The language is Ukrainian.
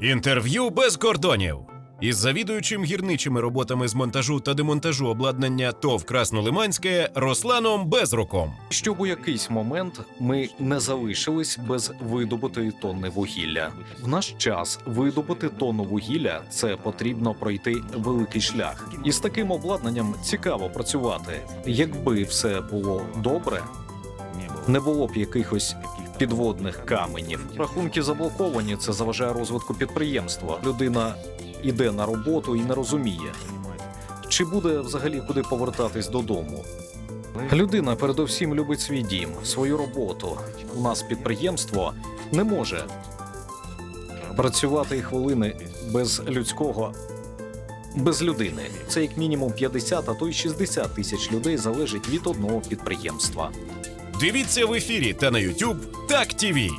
Інтерв'ю без кордонів із завідуючим гірничими роботами з монтажу та демонтажу обладнання ТОВ Краснолиманське Русланом Безруком. Щоб у якийсь момент ми не залишились без видобутої тонни вугілля. В наш час видобути тонну вугілля це потрібно пройти великий шлях. І з таким обладнанням цікаво працювати. Якби все було добре, не було б якихось підводних каменів. Рахунки заблоковані. Це заважає розвитку підприємства. Людина іде на роботу і не розуміє, чи буде взагалі куди повертатись додому. Людина передовсім любить свій дім, свою роботу. У нас підприємство не може працювати хвилини без людського. Без людини це як мінімум 50, а то й 60 тисяч людей залежить від одного підприємства. Дивіться в ефірі та на YouTube Так ТІВІ.